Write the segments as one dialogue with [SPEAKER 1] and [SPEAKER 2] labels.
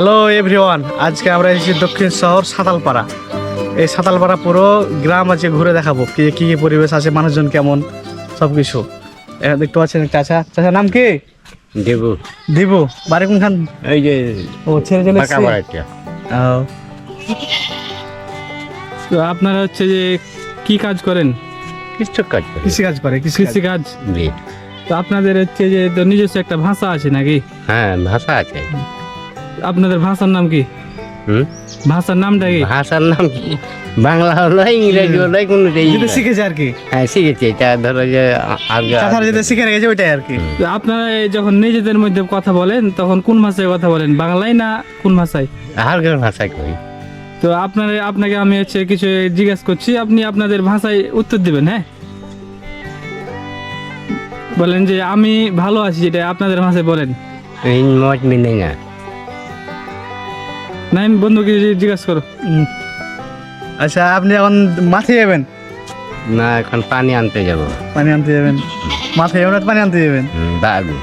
[SPEAKER 1] Hello everyone আজকে আমরা এসেছি দক্ষিণ শহর সাতালপাড়া। এই সাতালপাড়া পুরো গ্রাম আছে ঘুরে দেখাবো কি কি কি পরিবেশ আছে মানুষজন কেমন সব কিছু এখানে দেখতে পাচ্ছেন চাচা। চাচার নাম কি?
[SPEAKER 2] দেবু
[SPEAKER 1] দিবু বাড়ি কোনখান?
[SPEAKER 2] এই যে
[SPEAKER 1] ও ছেড়ে চলে
[SPEAKER 3] তো আপনারা হচ্ছে যে কি কাজ করেন?
[SPEAKER 2] কিছু কাজ করে।
[SPEAKER 1] কৃষি কাজ করে কৃষি
[SPEAKER 3] কৃষি কাজ
[SPEAKER 2] জি।
[SPEAKER 3] তো আপনাদের হচ্ছে যে তো নিজস্ব একটা ভাষা আছে নাকি?
[SPEAKER 2] হ্যাঁ ভাষা আছে।
[SPEAKER 3] আপনাদের ভাষার নাম কি?
[SPEAKER 2] হুম?
[SPEAKER 3] ভাষার নামটা কি?
[SPEAKER 2] ভাষার নাম কি? বাংলা হলো ইংরেজি হলো কোনো
[SPEAKER 1] যেটা শিখেছে আর কি।
[SPEAKER 2] হ্যাঁ শিখেছি। এটা ধরো যে
[SPEAKER 1] যেটা শিখে রেখেছে ওইটাই আর কি।
[SPEAKER 3] আপনারা যখন নিজেদের মধ্যে কথা বলেন তখন কোন ভাষায় কথা বলেন? বাংলায় না কোন ভাষায়?
[SPEAKER 2] আর কোন ভাষায় কই?
[SPEAKER 3] তো আপনার আপনাকে আমি হচ্ছে কিছু জিজ্ঞেস করছি আপনি আপনাদের ভাষায় উত্তর দিবেন হ্যাঁ? বলেন যে আমি ভালো আছি যেটা আপনাদের ভাষায় বলেন।
[SPEAKER 2] ইন মজ মিনে না।
[SPEAKER 3] না আমি বন্ধুকে জিজ্ঞেস করো।
[SPEAKER 1] আচ্ছা আপনি এখন মাথায় যাবেন?
[SPEAKER 2] না এখন পানি আনতে যাব।
[SPEAKER 1] পানি আনতে যাবেন? মাথায় যাবেন না পানি আনতে যাবেন?
[SPEAKER 2] বাবু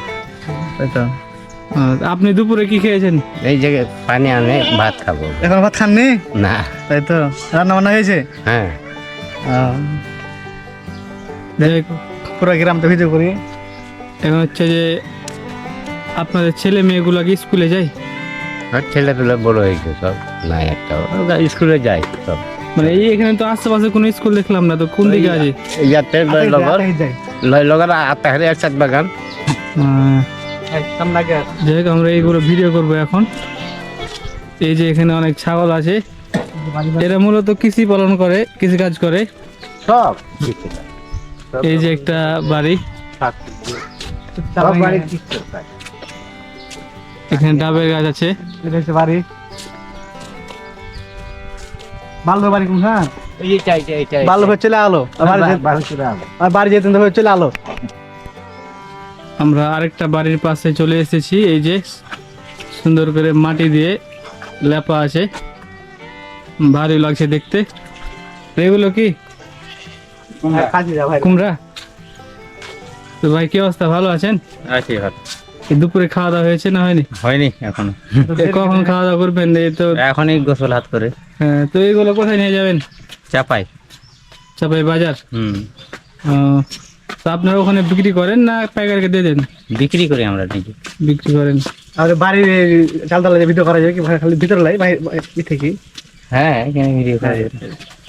[SPEAKER 1] তাই তো।
[SPEAKER 3] আপনি দুপুরে কি খেয়েছেন?
[SPEAKER 2] এই জায়গায় পানি আনে ভাত খাব।
[SPEAKER 1] এখন ভাত খাননি?
[SPEAKER 2] না।
[SPEAKER 1] তাই তো। রান্না বান্না হয়েছে?
[SPEAKER 2] হ্যাঁ।
[SPEAKER 1] পুরো গ্রামটা ভিডিও করি।
[SPEAKER 3] এখন হচ্ছে যে আপনাদের ছেলে মেয়েগুলো কি স্কুলে যায়।
[SPEAKER 2] আর ছেলেপেলে বড় হয়েছে সব না একটা। স্কুলে যায় সব।
[SPEAKER 3] মানে এই এখানে তো আশেপাশে কোনো স্কুল দেখলাম না তো কোন দিকে আছে?
[SPEAKER 2] ইয়াতে আর চাঁদ বাগান।
[SPEAKER 3] যাই হোক আমরা এইগুলো ভিডিও করব এখন। এই যে এখানে অনেক ছাগল আছে। এরা মূলত কৃষি পালন করে কৃষি কাজ করে।
[SPEAKER 2] সব
[SPEAKER 3] এই যে একটা বাড়ি।
[SPEAKER 2] সব বাড়ি
[SPEAKER 3] এখানে ডাবের গাছ আছে।
[SPEAKER 1] হচ্ছে বাড়ি। বাল্য বাড়ি কোনখান?
[SPEAKER 2] এইটা এইটা এইটা
[SPEAKER 1] বাল্য হয়ে চলে আলো। আর বাড়ি যেতে- আর বাড়ি যেতে হবে চলে আলো।
[SPEAKER 3] আমরা আরেকটা বাড়ির পাশে চলে এসেছি এই যে সুন্দর করে মাটি দিয়ে লেপা আছে। ভারী লাগছে দেখতে। এগুলো কি?
[SPEAKER 1] কাজে যা ভাই।
[SPEAKER 3] কুমড়া। তো ভাই কি অবস্থা? ভালো আছেন?
[SPEAKER 2] আছি ভালো।
[SPEAKER 3] দুপুরে খাওয়া দাওয়া হয়েছে না হয়নি?
[SPEAKER 2] হয়নি
[SPEAKER 3] এখনও। কখন খাওয়া দাওয়া করবেন? এই তো
[SPEAKER 2] এখনই গোসল হাত করে।
[SPEAKER 3] হ্যাঁ, তো এইগুলো কোথায় নিয়ে যাবেন?
[SPEAKER 2] চাপাই।
[SPEAKER 3] চাপাই বাজার?
[SPEAKER 2] হুম।
[SPEAKER 3] তো আপনারা ওখানে বিক্রি করেন না পাইকারকে দিয়ে দেন?
[SPEAKER 2] বিক্রি করি আমরা নিজে
[SPEAKER 3] বিক্রি করেন।
[SPEAKER 1] আর বাড়ির চালতলা যে ভিডিও করা যায় কি খালি ভিতরে লাই ভাই থেকে।
[SPEAKER 2] হ্যাঁ এখানে ভিডিও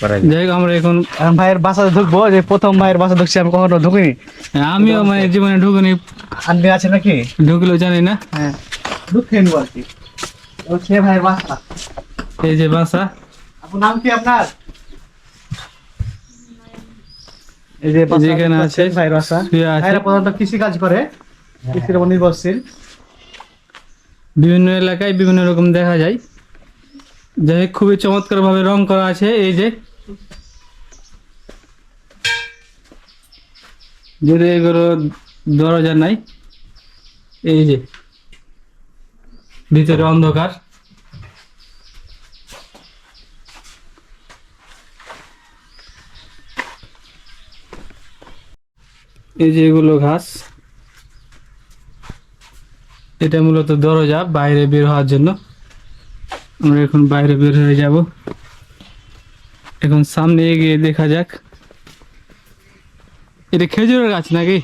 [SPEAKER 2] করা
[SPEAKER 3] যাই হোক আমরা এখন
[SPEAKER 1] ভাইয়ের ঢুকবো যে প্রথম ভাইয়ের বাসা ঢুকছি আমি কখনো ঢুকিনি।
[SPEAKER 3] হ্যাঁ, আমিও মানে জীবনে ঢুকিনি।
[SPEAKER 1] আছে নাকি?
[SPEAKER 3] ঢুকলেও জানি না।
[SPEAKER 1] হ্যাঁ ঢুকে নিবো আর কি। সে ভাইয়ের বাসা।
[SPEAKER 3] এই যে বাসা।
[SPEAKER 1] আপনার নাম কি আপনার? এই যে
[SPEAKER 3] এই আছে,
[SPEAKER 1] ভাইয়ের বাসা। প্রধানত কৃষি কাজ করে কৃষির উপর নির্ভরশীল।
[SPEAKER 3] বিভিন্ন এলাকায় বিভিন্ন রকম দেখা যায়। যাই হোক, খুবই চমৎকার ভাবে রং করা আছে, এই যে। যদি এগুলো দরজা নাই, এই যে, ভিতরে অন্ধকার। এই যে এগুলো ঘাস। এটা মূলত দরজা, বাইরে বের হওয়ার জন্য। আমরা এখন বাইরে বের হয়ে যাব। এখন সামনে এগিয়ে দেখা যাক। এটা খেজুরের গাছ নাকি?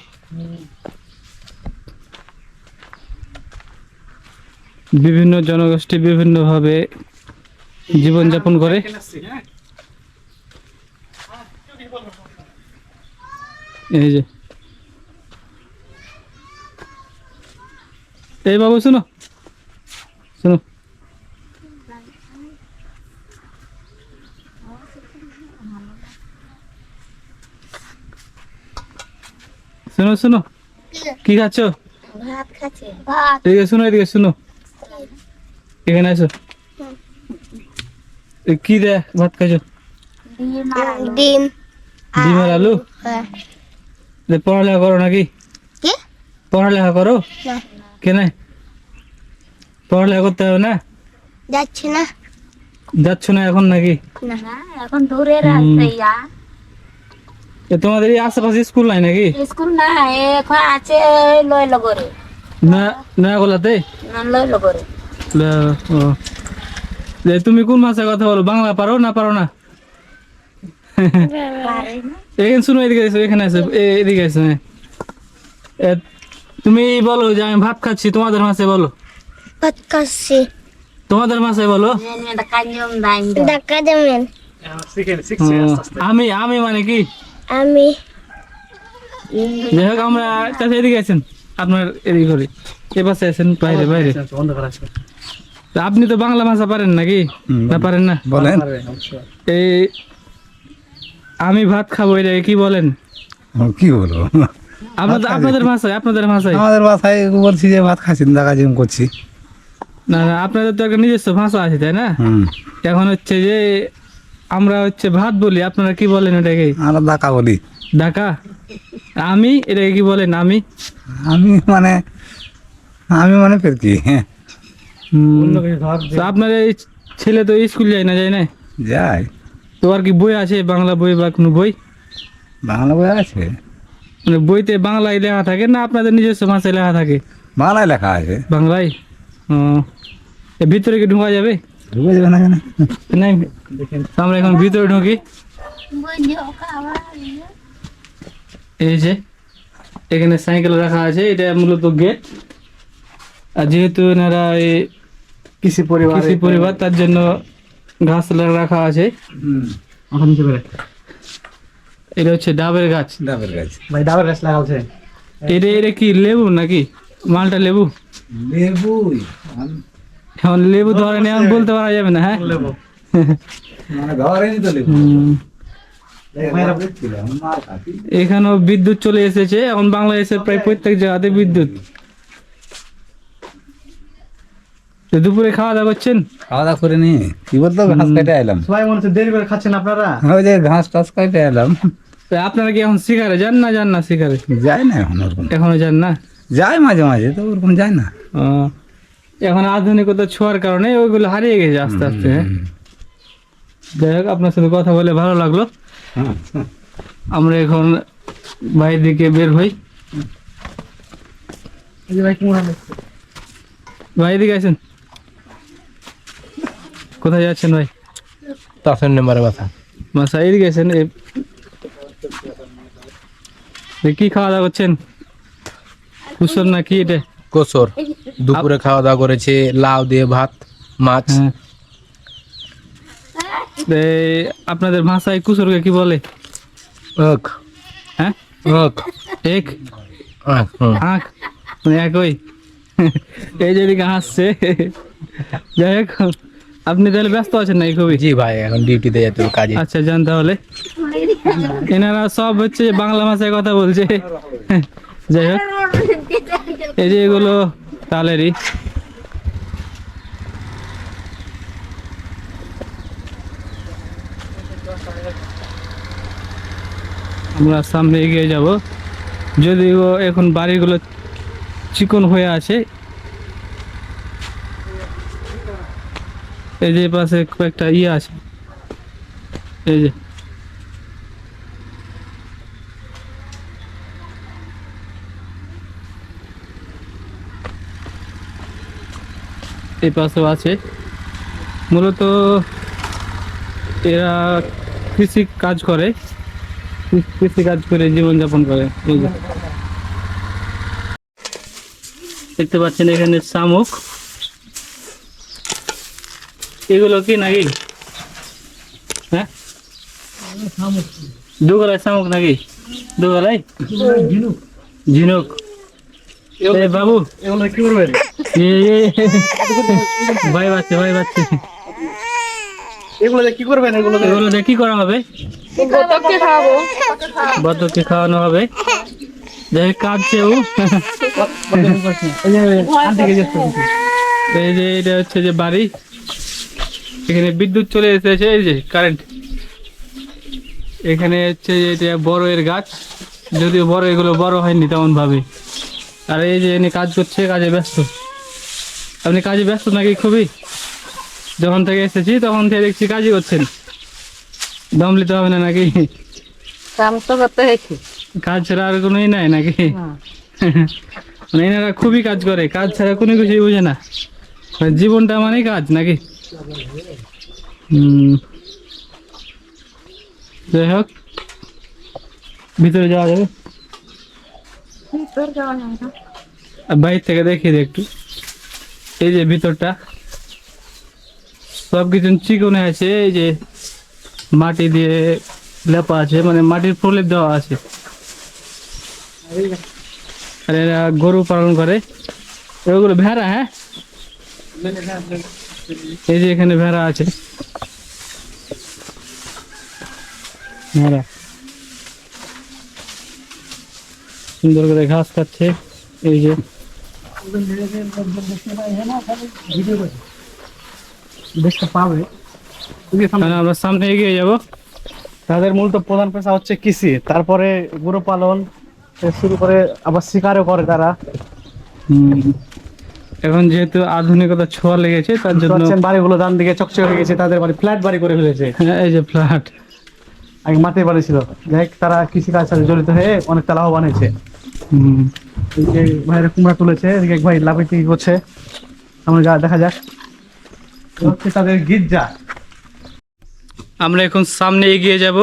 [SPEAKER 3] বিভিন্ন জনগোষ্ঠী বিভিন্ন বিভিন্নভাবে জীবনযাপন করে। এই যে। এই বাবু, শুনো। শুনো। শুনো শুনো। কি খাচ্ছ?
[SPEAKER 4] ভাত খাচ্ছে। ভাত।
[SPEAKER 3] এদিকে শুনো এদিকে শুনো। এখানে আসো কি দে ভাত খাচ্ছ
[SPEAKER 4] ডিম
[SPEAKER 3] ডিম। আর আলু?
[SPEAKER 4] হ্যাঁ।
[SPEAKER 3] পড়ালেখা করো নাকি?
[SPEAKER 4] কি?
[SPEAKER 3] পড়ালেখা করো?
[SPEAKER 4] না।
[SPEAKER 3] কেন? পড়ালেখা করতে হবে না?
[SPEAKER 4] যাচ্ছি না।
[SPEAKER 3] যাচ্ছ না এখন নাকি?
[SPEAKER 4] না এখন দূরে রাস্তা
[SPEAKER 3] এ তোমাদের এই আশেপাশে স্কুল নাই নাকি?
[SPEAKER 4] স্কুল না এখন আছে লয় লগরে
[SPEAKER 3] না নয়াগোলাতে?
[SPEAKER 4] না লয় লগরে
[SPEAKER 3] ও। যে তুমি কোন ভাষায় কথা বলো? বাংলা পারো না পারো না? এখানে শুনো এদিকে এসো এখানে এসো এদিকে এসো হ্যাঁ। তুমি বলো যে আমি ভাত খাচ্ছি তোমাদের ভাষায় বলো।
[SPEAKER 4] ভাত খাচ্ছি।
[SPEAKER 3] তোমাদের ভাষায় বলো। আমি আমি মানে কি?
[SPEAKER 4] আমি
[SPEAKER 3] যাই হোক আমরা চাচা এদিকে আছেন। আপনার এদিকে করে এ পাশে আছেন বাইরে বাইরে। আপনি তো বাংলা ভাষা পারেন নাকি? না পারেন না?
[SPEAKER 5] বলেন।
[SPEAKER 3] এই আমি ভাত খাব এটা কি বলেন?
[SPEAKER 5] কি বলব
[SPEAKER 3] আপনাদের আপনাদের ভাষায় আপনাদের ভাষায়।
[SPEAKER 5] আমাদের বাসায় বলছি যে ভাত খাচ্ছি দাকা জিম করছি।
[SPEAKER 3] না না আপনাদের তো একটা নিজস্ব ভাষা আছে তাই না? এখন হচ্ছে যে আমরা হচ্ছে ভাত বলি আপনারা কি বলেন এটাকে?
[SPEAKER 5] আমরা দাকা বলি।
[SPEAKER 3] ঢাকা? আমি? এটাকে কি বলেন আমি?
[SPEAKER 5] আমি মানে আমি মানে ফের কি?
[SPEAKER 3] হুম, আপনার এই ছেলে তো স্কুল যায় না যায় না?
[SPEAKER 5] যাই
[SPEAKER 3] তো আর কি বই আছে বাংলা বই বা কোনো বই?
[SPEAKER 5] বাংলা বই আছে।
[SPEAKER 3] মানে বইতে বাংলায় লেখা থাকে না আপনাদের নিজস্ব ভাষায় লেখা থাকে?
[SPEAKER 5] বাংলায় লেখা আছে।
[SPEAKER 3] বাংলায়? ভিতরে কি ঢোকা যাবে?
[SPEAKER 5] ঢুকে যাবে না কেন
[SPEAKER 3] নাই তো আমরা এখন ভিতরে ঢুকি এই যে এখানে সাইকেল রাখা আছে এটা মূলত গেট আর যেহেতু এনারা এই
[SPEAKER 1] কৃষি পরিবার
[SPEAKER 3] কৃষি পরিবার তার জন্য ঘাস রাখা আছে।
[SPEAKER 1] এখন নিচে বেরে।
[SPEAKER 3] এটা হচ্ছে ডাবের গাছ।
[SPEAKER 5] ডাবের গাছ।
[SPEAKER 1] ভাই ডাবের গাছ লাগালছে।
[SPEAKER 3] এটা এটা কি লেবু নাকি? মালটা লেবু?
[SPEAKER 5] লেবু
[SPEAKER 3] এখন লেবু ধরে নিয়ে আমি বলতে পারা যাবে না হ্যাঁ?
[SPEAKER 5] মানে তো লেবু। খাচ্ছি।
[SPEAKER 3] এখানেও বিদ্যুৎ চলে এসেছে এখন বাংলাদেশের প্রায় প্রত্যেক জায়গাতে বিদ্যুৎ। তো দুপুরে খাওয়া দাওয়া করছেন?
[SPEAKER 5] খাওয়া দাওয়া করে নি কি বলতো ঘাস কেটে এলাম।
[SPEAKER 1] সবাই মনে হচ্ছে দেরি করে খাচ্ছেন আপনারা?
[SPEAKER 5] ওই যে ঘাস টাস কেটে এলাম।
[SPEAKER 3] তো আপনারা কি এখন শিকারে? যান না যান না শিকারে।
[SPEAKER 5] যাই না এখন ওরকম।
[SPEAKER 3] এখনও যান না?
[SPEAKER 5] যায় মাঝে মাঝে তো ওরকম যায় না।
[SPEAKER 3] এখন আধুনিকতা ছোঁয়ার কারণে ওইগুলো হারিয়ে গেছে আস্তে আস্তে। হ্যাঁ যাই হোক আপনার সাথে কথা বলে ভালো লাগল। আমরা এখন বাইরের দিকে বের হই।
[SPEAKER 1] ভাই কি মনে
[SPEAKER 3] দিকে আছেন কোথায় যাচ্ছেন ভাই?
[SPEAKER 2] তখন নাম্বারে মাথা
[SPEAKER 3] মাসা এদিকে আছেন কি খাওয়া দাওয়া করছেন? কুশল না কি এটা?
[SPEAKER 6] কোসর। দুপুরে খাওয়া দাওয়া করেছে লাউ দিয়ে ভাত মাছ।
[SPEAKER 3] হ্যাঁ। আপনাদের ভাষায় কুসরকে কি বলে?
[SPEAKER 6] ওক
[SPEAKER 3] হ্যাঁ? এক। আঁক মানে একই? এই যেদিকে হাসছে। যাই হোক আপনি তাহলে ব্যস্ত আছেন নাকি খুবই?
[SPEAKER 6] জি ভাই এখন ডিউটিতে যেতে কাজে।
[SPEAKER 3] আচ্ছা যান তাহলে। এনারা সব হচ্ছে বাংলা ভাষায় কথা বলছে। যাই হোক এই যে এগুলো তালেরই আমরা সামনে এগিয়ে যাব। যদিও এখন বাড়িগুলো চিকন হয়ে আছে। এই যে পাশে কয়েকটা ইয়ে আছে। এই যে। এই পাশেও আছে। মূলত এরা কৃষি কাজ করে। কৃষি কাজ করে জীবনযাপন করে। দেখতে পাচ্ছেন এখানে শামুক। এগুলো কি নাকি? হ্যাঁ? দুগলায় শামুক নাকি? দুগলায় ঝিনুক। এ বাবু।
[SPEAKER 1] এগুলো কি করবেন?
[SPEAKER 3] এ এ ভয় পাচ্ছে ভয় পাচ্ছে।
[SPEAKER 1] এগুলো কি করবেন? এগুলো
[SPEAKER 3] এগুলো কি করা হবে? বতককে খাওয়ানো হবে। যাই কাঁদছে ও।
[SPEAKER 1] এই যে
[SPEAKER 3] এটা হচ্ছে যে বাড়ি। এখানে বিদ্যুৎ চলে এসেছে এই যে কারেন্ট এখানে হচ্ছে যে এটা বড় এর গাছ। যদিও বড় এগুলো বড় হয়নি তেমন ভাবে আর এই যে এনে কাজ করছে কাজে ব্যস্ত। আপনি কাজে ব্যস্ত নাকি খুবই? যখন থেকে এসেছি তখন থেকে দেখছি কাজই করছেন। দম নিতে হবে না নাকি?
[SPEAKER 7] কাম তো করতে হয়েছে।
[SPEAKER 3] কাজ ছাড়া আর কোনোই নাই নাকি? মানে এনারা খুবই কাজ করে কাজ ছাড়া কোনো কিছুই বোঝে না। মানে জীবনটা মানে কাজ নাকি? যাই হোক ভিতরে যাওয়া যাবে। আর বাইরে থেকে দেখিয়ে দিই একটু। এই যে ভিতরটা। সব কিছু চিকনে আছে, এই যে মাটি দিয়ে লেপা আছে মানে মাটির প্রলেপ দেওয়া আছে। আর এরা গরু পালন করে। ওগুলো ভেড়া হ্যাঁ? এই যে এখানে ভেড়া আছে। ভেড়া। সুন্দর করে ঘাস খাচ্ছে। এই যে।
[SPEAKER 1] দেখতে পাবে।
[SPEAKER 3] আমরা সামনে এগিয়ে যাব।
[SPEAKER 1] তাদের মূলত প্রধান পেশা হচ্ছে কৃষি। তারপরে গরু পালন শুরু করে আবার শিকারও করে তারা।
[SPEAKER 3] এখন যেহেতু আধুনিকতা ছোঁয়া লেগেছে তার জন্য
[SPEAKER 1] বাড়িগুলো ডান দিকে চকচকে হয়ে গেছে তাদের বাড়ি ফ্ল্যাট বাড়ি করে ফেলেছে।
[SPEAKER 3] হ্যাঁ, এই যে ফ্ল্যাট।
[SPEAKER 1] আগে মাটির বাড়ি ছিল। যাই হোক, তারা কৃষিকাজ সাথে জড়িত হয়ে অনেকটা লাভবান হয়েছে। এই যে ভাইয়ের কুমড়া তুলেছে এদিকে এক ভাই লাফিটি করছে আমরা যা দেখা যাক। হচ্ছে তাদের গির্জা।
[SPEAKER 3] আমরা এখন সামনে এগিয়ে যাব।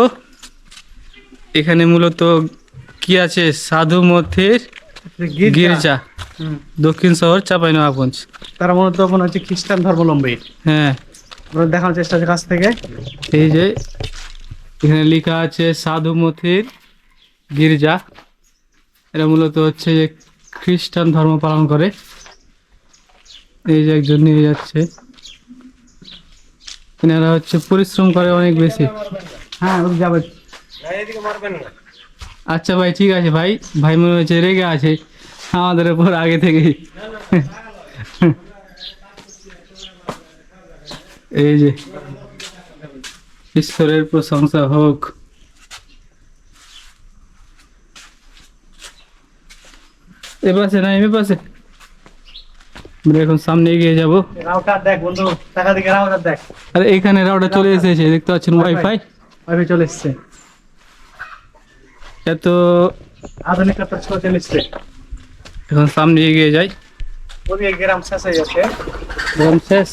[SPEAKER 3] এখানে মূলত কি আছে? সাধু মথের গির্জা। দক্ষিণ শহর চাঁপাইনবাবগঞ্জ।
[SPEAKER 1] তারা মূলত মনে হচ্ছে খ্রিস্টান ধর্মাবলম্বী।
[SPEAKER 3] হ্যাঁ।
[SPEAKER 1] দেখানোর চেষ্টা আছে কাছ থেকে।
[SPEAKER 3] এই যে এখানে লেখা আছে সাধু মথির গির্জা। এরা মূলত হচ্ছে যে খ্রিস্টান ধর্ম পালন করে। এই যে একজন নিয়ে যাচ্ছে। এনারা হচ্ছে পরিশ্রম করে অনেক বেশি।
[SPEAKER 1] হ্যাঁ যাবে।
[SPEAKER 3] আচ্ছা ভাই, ঠিক আছে ভাই। ভাই মনে হচ্ছে রেগে আছে। আমাদের উপর আগে থেকেই। এই যে ঈশ্বরের প্রশংসা হোক। এ পাশে না এমনি পাশে। আমরা এখন সামনে এগিয়ে যাব।
[SPEAKER 1] রাউটার দেখ বন্ধু টাকা দিকে রাউটার দেখ।
[SPEAKER 3] আর এইখানে রাউটা চলে এসেছে দেখতে পাচ্ছেন ওয়াইফাই
[SPEAKER 1] ওইভাবে চলে এসছে।
[SPEAKER 3] এত
[SPEAKER 1] আধুনিকতা চলে এসছে।
[SPEAKER 3] এখন সামনে এগিয়ে যাই।
[SPEAKER 1] ওদিকে গ্রাম শেষ হয়ে যাচ্ছে
[SPEAKER 3] গ্রাম শেষ।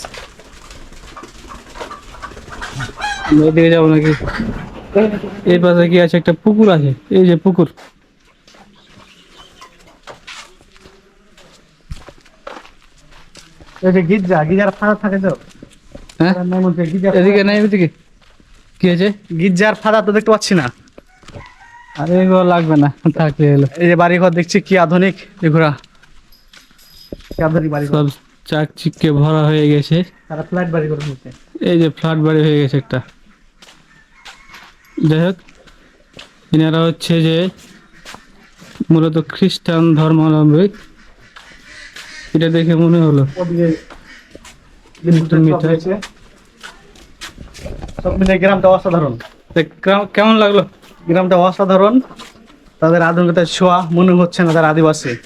[SPEAKER 3] আমরা যাব নাকি? এই পাশে কি আছে? একটা পুকুর আছে। এই যে পুকুর।
[SPEAKER 1] এই যে গির্জা গির্জার ফাঁদা থাকে তো?
[SPEAKER 3] হ্যাঁ? এদিকে নাই এদিকে কি আছে
[SPEAKER 1] গির্জার ফাঁদা তো দেখতে পাচ্ছি না।
[SPEAKER 3] আরে এগুলো লাগবে না থাকলে এলো।
[SPEAKER 1] এই যে বাড়িঘর দেখছি কি আধুনিক। এগুলা কি আধুনিক বাড়ি
[SPEAKER 3] সব ভরা হয়ে গেছে।
[SPEAKER 1] তারা ফ্ল্যাট বাড়ি করে
[SPEAKER 3] এই যে ফ্ল্যাট বাড়ি হয়ে গেছে একটা। যাই হোক এনারা হচ্ছে যে মূলত খ্রিস্টান ধর্মাবলম্বী। এটা দেখে মনে হলো।
[SPEAKER 1] সব মিলে গ্রামটা অসাধারণ।
[SPEAKER 3] কেমন- লাগল?
[SPEAKER 1] গ্রামটা অসাধারণ। তাদের আধুনিকতার ছোঁয়া মনে হচ্ছে না তারা আদিবাসী।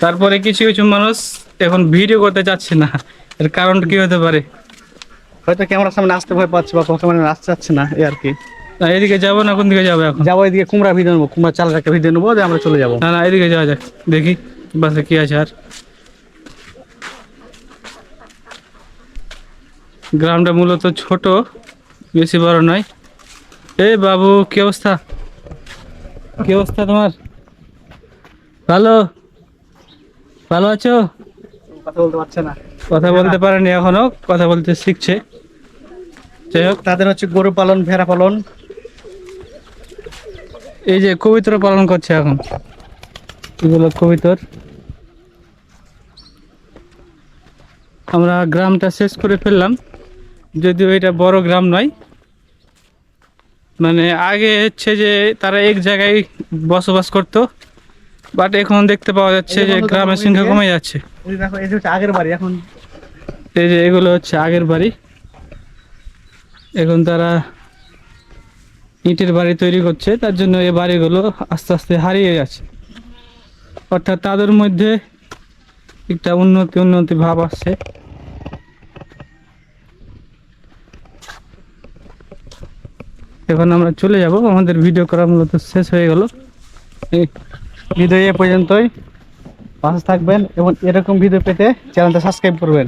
[SPEAKER 3] তারপরে কিছু কিছু মানুষ এখন ভিডিও করতে চাচ্ছে না। এর কারণ কি হতে পারে?
[SPEAKER 1] হয়তো ক্যামেরার সামনে আসতে ভয় পাচ্ছে বা ক্যামেরা আসতে চাচ্ছে না এই আর কি।
[SPEAKER 3] না এদিকে যাব না কোন দিকে যাব এখন?
[SPEAKER 1] যাব এদিকে কুমড়া ভিডিও নেব কুমড়া চালের একটা ভিডিও নেব আমরা চলে যাব।
[SPEAKER 3] না না এদিকে যাওয়া যাক দেখি। বাসে কি আছে আর? গ্রামটা মূলত ছোট বেশি বড় নয়। এ বাবু কি অবস্থা? কি অবস্থা তোমার? ভালো? ভালো আছো?
[SPEAKER 1] কথা বলতে পারছে না।
[SPEAKER 3] কথা বলতে পারেনি এখনও কথা বলতে শিখছে। যাই হোক।
[SPEAKER 1] তাদের হচ্ছে গরু পালন ভেড়া পালন।
[SPEAKER 3] এই যে কবিতর পালন করছে এখন। এগুলো কবিতর। আমরা গ্রামটা শেষ করে ফেললাম। যদিও এটা বড় গ্রাম নয়। মানে আগে হচ্ছে যে তারা এক জায়গায় বসবাস করতো। বাট এখন দেখতে পাওয়া যাচ্ছে
[SPEAKER 1] যে
[SPEAKER 3] গ্রামের সংখ্যা কমে যাচ্ছে।
[SPEAKER 1] আগের বাড়ি এখন
[SPEAKER 3] এই যে এগুলো হচ্ছে আগের বাড়ি। এখন তারা ইটের বাড়ি তৈরি করছে তার জন্য এই বাড়িগুলো আস্তে আস্তে হারিয়ে যাচ্ছে অর্থাৎ তাদের মধ্যে একটা উন্নতি উন্নতি ভাব আসছে। এখন আমরা চলে যাব। আমাদের ভিডিও করা মূলত শেষ হয়ে গেল।
[SPEAKER 1] ভিডিও এ পর্যন্তই। পাশে থাকবেন এবং এরকম ভিডিও পেতে চ্যানেলটা সাবস্ক্রাইব করবেন।